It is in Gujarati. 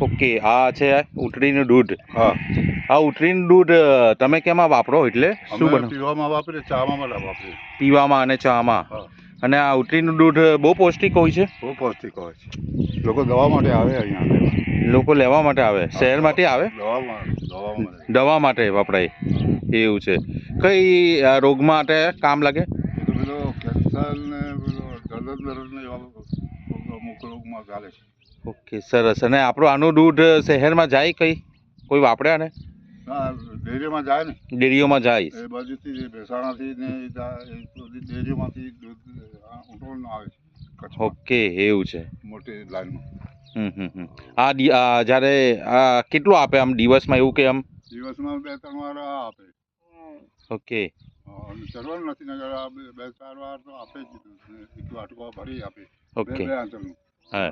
ઓકે આ છે ઉટડીનું દૂધ. હા. આ ઉટડીનું દૂધ તમે કેમાં વાપરો? એટલે શું અમે પીવામાં વાપરીએ ચામાં બધા વાપરીએ. પીવામાં અને ચામાં. અને આ ઉટડીનું દૂધ બહુ પૌષ્ટિક હોય છે? બહુ પૌષ્ટિક હોય છે. લોકો દવા માટે આવે અહીંયા લોકો લેવા માટે આવે? શહેર માટે આવે? દવા માટે વપરાય. એવું છે. કઈ રોગ માટે કામ લાગે? કેન્સર ને પેલો જલન દરદ ને એવા અમુક રોગમાં ચાલે છે. ઓકે સરસ. અને આપણું આનું દૂધ શહેરમાં જાય કઈ? કોઈ વાપરે આને ડેરીમાં જાય ને. ડેરીઓમાં જાય. એ બાજુથી જે મહેસાણાથી ને ડેરીમાંથી દૂધ આવે. ઓકે એવું છે. મોટી લાઈનમાં. આ જ્યારે આ કેટલું આપે આમ દિવસમાં એવું કે આમ? દિવસમાં બે ત્રણ વાર આપે. ઓકે. ચરવાનું નથી નગર બે બે ચાર વાર તો આપે જ. એક વાટકો ભરી આપે. ઓકે. હા.